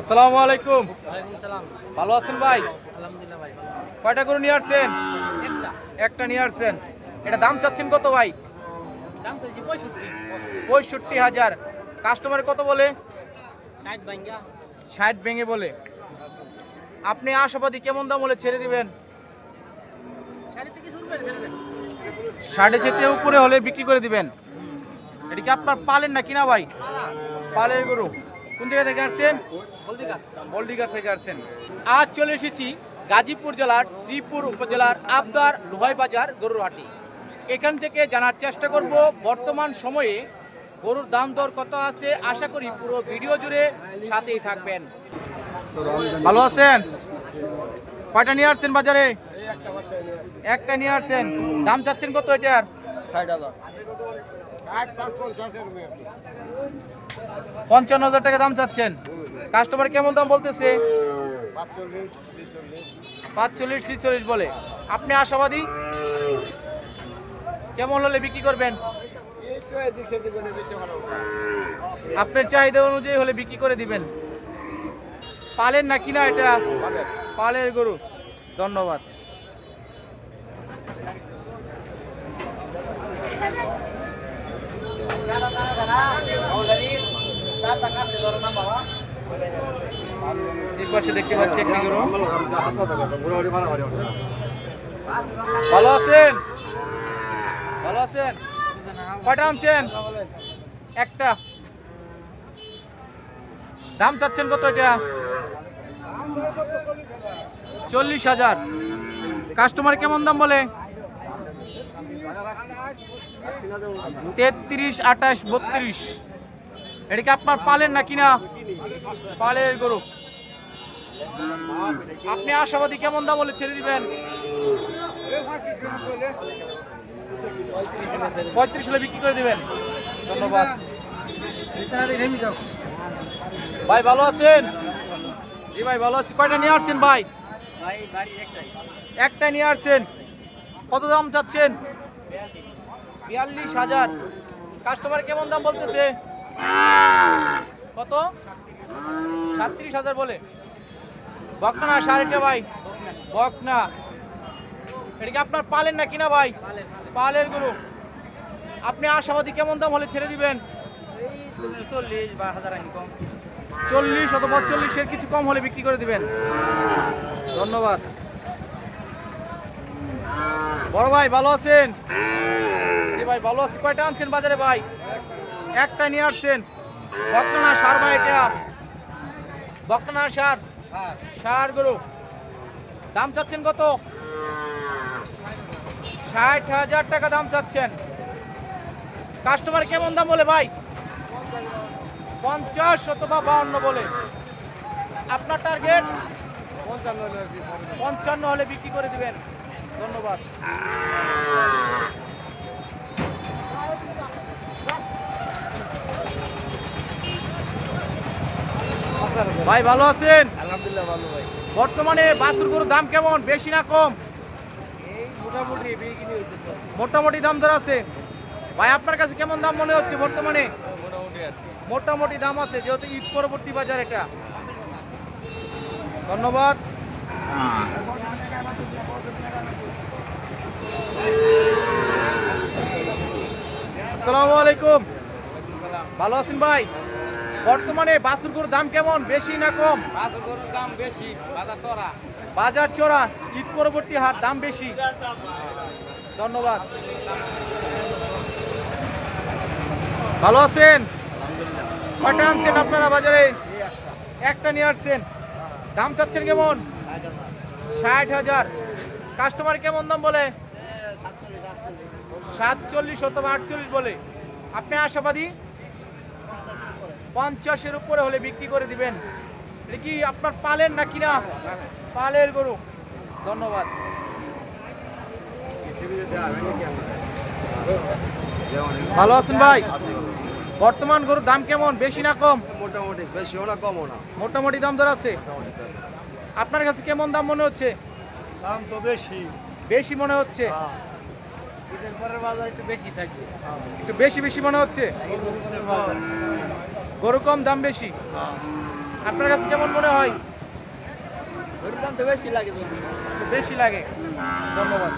আসসালামু আলাইকুম। ভালো আছেন ভাই? আলহামদুলিল্লাহ ভাই ভালো কয়টা করে নিয়ে আসছেন? একটা। একটা নিয়ে আসছেন। এটা দাম চাচ্ছেন কত ভাই? পঁয়ষট্টি। হাজার। কাস্টমার কত বলে? ষাট ভেঙে বলে। আপনি আশাবাদী কেমন দাম হলে ছেড়ে দিবেন? শাড়ি থেকে শুরু করে ছেড়ে দেন। ষাটে যেতে উপরে হলে বিক্রি করে দিবেন। এটা কি আপনার পালেন না কিনা ভাই? পালের গরু। কোন জায়গা থেকে আসছেন? বলদিঘাট থেকে আসছেন। আজ চলে এসেছি গাজীপুর জেলার শ্রীপুর উপজেলার আবদার লোহাই বাজার গরুর হাটি এখান থেকে জানার চেষ্টা করব বর্তমান সময়ে গরুর দাম দর কত আছে? আশা করি পুরো ভিডিও জুড়ে সাথেই থাকবেন। ভালো আছেন? কয়টা নিয়ে আসছেন বাজারে? একটা নিয়ে আসছেন। দাম চাচ্ছেন কত এটার? পঞ্চান্ন হাজার টাকা দাম চাচ্ছেন। কাস্টমার কেমন দাম বলতেছে? পাঁচচল্লিশ, ছিচল্লিশ বলে। আপনি আশাবাদী? কেমন হলে বিক্রি করবেন? আপনার চাহিদা অনুযায়ী হলে বিক্রি করে দিবেন। পালের না কিনা এটা? পালের গরু। ধন্যবাদ। দেখতে পাচ্ছি ভালো আছেন? ভালো আছেন? একটা। দাম চাচ্ছেন কত এটা? চল্লিশ হাজার। কাস্টমার কেমন দাম বলে? তেত্রিশ, আঠাশ, বত্রিশ। এটা কি আপনার পালের না? কিনা পালের গরু। আপনি আশাবাদী কেমন দাম বলে ছেড়ে দিবেন? পঁয়ত্রিশ হলে বিক্রি করে দিবেন। ধন্যবাদ। ভাই, ভালো আছেন? জি ভাই, ভালো আছি। কয়টা নিয়ে আসছেন ভাই? একটাই নিয়ে আসছেন। কত দাম চাচ্ছেন? বিয়াল্লিশ হাজার। কাস্টমার কেমন দাম বলতেছে? কত? সাতত্রিশ হাজার বলে। বকনা না সাড়েটা ভাই। বকনা। এটা কি আপনার পালেন না কিনা ভাই? পালের গরু। আপনি আশাবাদী কেমন দাম হলে ছেড়ে দিবেন? চল্লিশ অথবা চল্লিশের কিছু কম হলে বিক্রি করে দিবেন। ধন্যবাদ। বড় ভাই, ভালো আছেন? ভালো আছি। কয়টা আনছেন বাজারে ভাই? একটা নিয়ে আসছেন। বকনা সার ভাই, এটা। বকনা সার। সার গরু দাম চাচ্ছেন কত? ষাট হাজার টাকা দাম চাচ্ছেন। কাস্টমার কেমন দাম বলে ভাই? পঞ্চাশ অথবা বাউন্ন বলে। আপনার টার্গেট? পঞ্চান্ন হলে বিক্রি করে দিবেন। ধন্যবাদ। ভাই ভালো আছেন? আলহামদুলিল্লাহ ভালো ভাই। বর্তমানে বাছুর গরুর দাম কেমন? বেশি না কম? এই মোটামুটি মোটামুটি দাম ধরে আছে? ভাই আপনার কাছে কেমন দাম মনে হচ্ছে বর্তমানে? মোটামুটি দাম আছে যেহেতু ঈদ পরবর্তী বাজার এটা। ধন্যবাদ। আসসালামু আলাইকুম। ভালো আছেন ভাই? বর্তমানে বাছুর গরুর দাম কেমন? বেশি না কম? পাঁচ গরুর দাম বেশি বাজার চড়া। বাজার চড়া ঈদ পরবর্তী হাট দাম বেশি। ধন্যবাদ। ভালো আছেন? কয়টা আনছেন আপনারা বাজারে? একটা নিয়ে আসছেন। দাম চাচ্ছেন কেমন? ষাট হাজার। কাস্টমার কেমন দাম বলে? সাতচল্লিশ অথবা আটচল্লিশ বলে। আপনি আশাবাদী? পঞ্চাশের উপরে হলে বিক্রি করে দিবেন। এটা কি আপনার পালের না কিনা? পালের গরু। ধন্যবাদ। ভালো আছেন ভাই? বর্তমান গরুর দাম কেমন? বেশি না কম? মোটামুটি বেশিও না কমও না। মোটামুটি দাম ধরে আছে? আপনার কাছে কেমন দাম মনে হচ্ছে? দাম তো বেশি। বেশি মনে হচ্ছে? ঈদের পরের বাজার একটু বেশি থাকবে একটু বেশি বেশি মনে হচ্ছে? গরু কম দাম বেশি? আপনার কাছে কেমন মনে হয়? গরুর দাম তো বেশি লাগে বেশি লাগে। ধন্যবাদ।